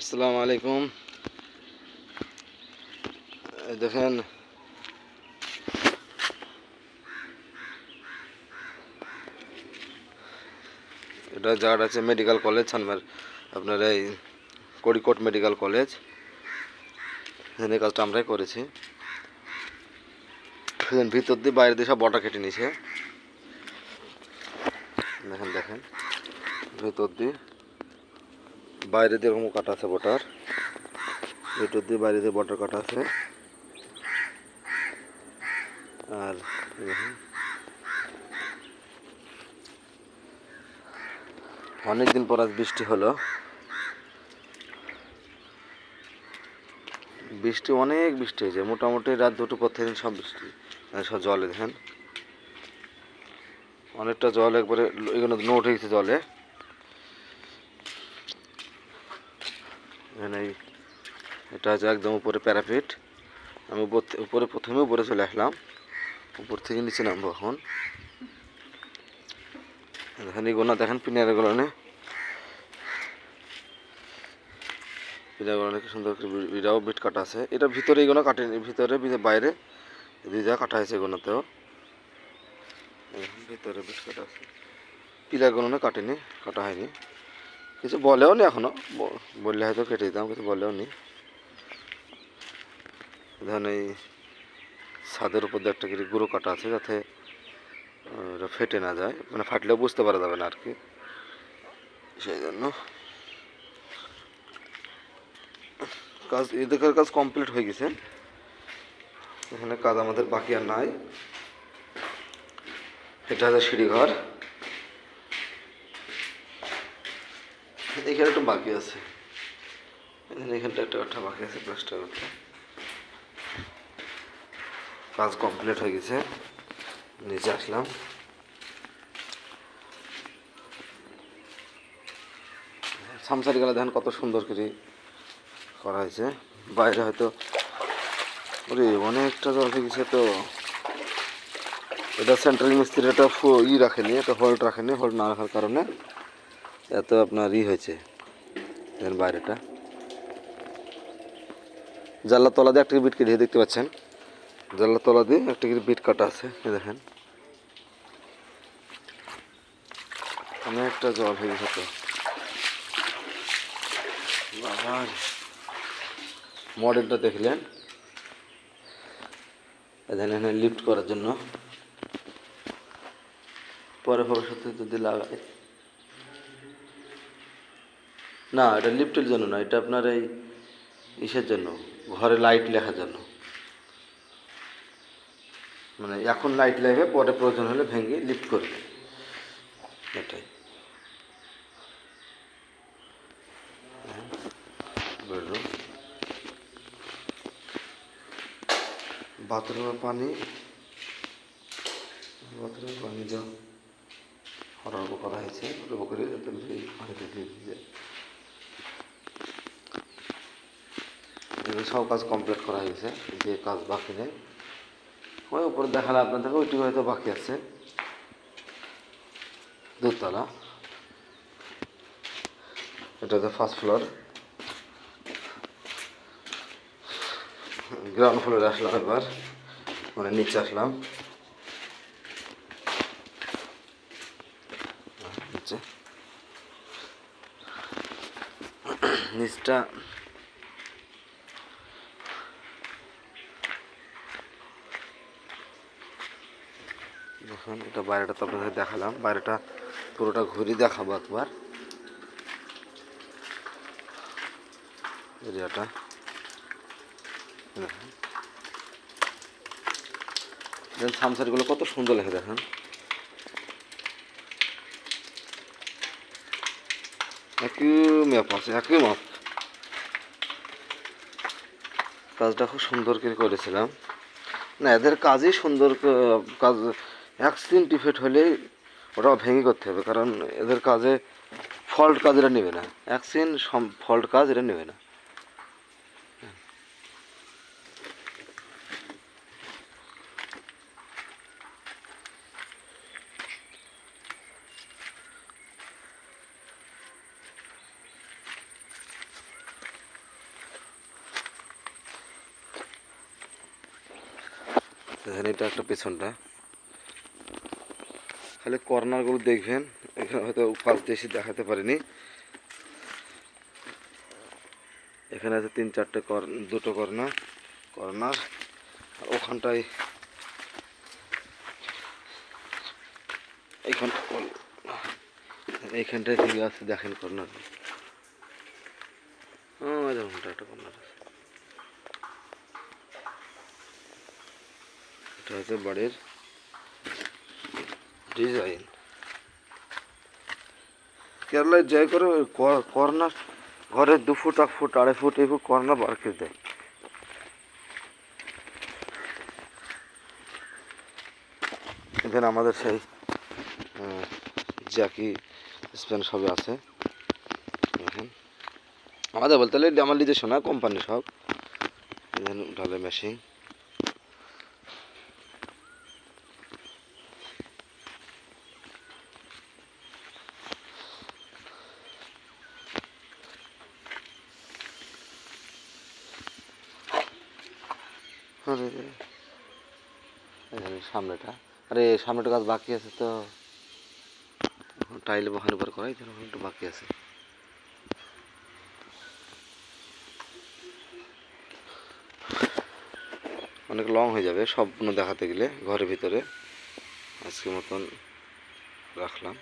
আসসালামু আলাইকুম। দেখেন। এটা জায়গাটা আছে মেডিকেল কলেজ সানমার, আপনার এই কড়িকোট মেডিকেল কলেজ এখানে কাজটা আমরাই করেছি। ভিতর দিয়ে বাইরে দিয়ে সব বটা কেটে নিয়েছে দেখেন দেখেন। ভিতর দিয়ে বাইরে দিয়ে এরকম কাটা আছে বটার। ভিতর দিয়ে বাইরে দিয়ে বটার কাটা আছে। আর অনেকদিন পর আজ বৃষ্টি হলো। বৃষ্টি অনেক বৃষ্টি হয়েছে। মোটামুটি রাত দুটো পর থেকে সব বৃষ্টি মানে সব জলে, দেখেন। অনেকটা জল একবারে এগুলো নো উঠে গেছে জলে। এটা আছে একদম উপরে প্যারাপিট আমি উপর প্রথমে উপরে চলে আসলাম। উপর থেকে নিচে নামবো এখন। দেখেন এগুলো দেখেন পিনার এগুলো নে পিনারগুলো অনেক সুন্দর এটাও বিট কাটা আছে। এটা ভিতরে এগুলো কাটেনি, ভিতরে বাইরে। দুই জায়গা কাটা হয়েছে এগুলোতেও ভিতরে বিট কাটা আছে। পিলারগুলো না কাটেনি, কাটা হয়নি। কিছু বলেও নি এখনও। ব- বললে হয়তো কেটে দিতাম, কিছু বলেও নি। ধরেন এই ছাদের উপর দিয়ে একটা করে গুঁড়ো কাটা আছে যাতে এটা ফেটে না যায়। মানে ফাটলেও বুঝতে পারা যাবে না আর কি। সেই জন্য। কাজ, এদিকের কাজ কমপ্লিট হয়ে গেছে। এখানে কাজ আমাদের বাকি আর নাই। এটা হচ্ছে সিঁড়িঘর। এখানে একটু বাকি আছে। এখানটা একটা একটা বাকি আছে প্লাস্টার কাজ কমপ্লিট হয়ে গেছে। নিচে আসলাম। সামসারি গেলে দেখেন কত সুন্দর করে করা হয়েছে। বাইরে হয়তো ওরে, অনেকটা জল হয়ে গেছে তো। এটা সেন্ট্রাল মিস্ত্রি একটা ই রাখেনি একটা হোল্ড রাখেনি হোল্ড না রাখার কারণে। এত আপনার ই হয়েছে বাইরেটা। জানলার তলা দিয়ে একটা বিট কেটে দেখতে পাচ্ছেন। জানলার তলা দিয়ে একটা বিট কাটা আছে দেখেন। অনেকটা জল হয়ে গেছে মডেলটা দেখলেন। এখানে এখানে লিফট করার জন্য। পরে ভবিষ্যতে যদি লাগাই না, এটা লিফটের জন্য না, এটা আপনার এই ইসের জন্য, ঘরে লাইট লেখার জন্য। মানে এখন লাইট লাগবে পরে প্রয়োজন হলে ভেঙে লিফট করবে। এটাই। বাথরুমের পানি বাথরুমের পানি যা অল্প করা হয়েছে করে যাতে দিয়ে এগুলো সব কাজ কমপ্লিট করা হয়েছে যে কাজ বাকি নেই। ওই উপরে দেখালে আপনাদেরকে, ওইটি হয়তো বাকি আছে। দোতলা। এটা হচ্ছে ফার্স্ট ফ্লোর গ্রাউন্ড ফ্লোরে আসলাম এবার মানে নিচে আসলাম। নিচে। নিচটা দেখুন এটা বাইরেটা তো আপনাদের দেখালাম। বাইরেটা পুরোটা ঘুরি দেখাবো একবার। এরিয়াটা। দেখুন। সামসারিগুলো কত সুন্দর লেখে, দেখেন। একই ম্যাপ আছে, একই মাপ কাজটা খুব সুন্দর করে করেছিলাম। না, এদের কাজই সুন্দর, কাজ অ্যাক্সিন ডিফেক্ট হলে ওটা ভেঙে করতে হবে, কারণ এদের কাজে ফল্ট কাজ এটা নেবে না। অ্যাক্সিন ফল্ট কাজ এটা নেবে না। এখানে এটা একটা পেছনটা। খালি কর্নারগুলো দেখবেন। এখানে হয়তো কাজ বেশি দেখাতে পারিনি। এখানে আছে তিন চারটে কর, দুটো কর্নার কর্নার আর ওখানটায় এইখান এইখানটায় দিকে আছে, দেখেন কর্নার ও দেখুন, একটা কর্নার আছে। এটা হচ্ছে বাড়ির ডিজাইন। কেরালায় যাই করে ওই কর- কর্নার ঘরে দু ফুট, এক ফুট, আড়াই ফুট, এই ফুট কর্নার বার করে দেয়। এখানে আমাদের সেই জ্যাকি, স্পেন সবই আছে। আমাদের বলতে এটা আমার নিজস্ব না কোম্পানি সব। ঢালে মেশিন। সামনেটা। আরে, সামনেটা কাজ বাকি আছে তো। টাইল বহানোর উপর করাই একটু বাকি আছে। অনেক লং হয়ে যাবে সবগুলো দেখাতে গেলে ঘরের ভিতরে। আজকের মতন রাখলাম।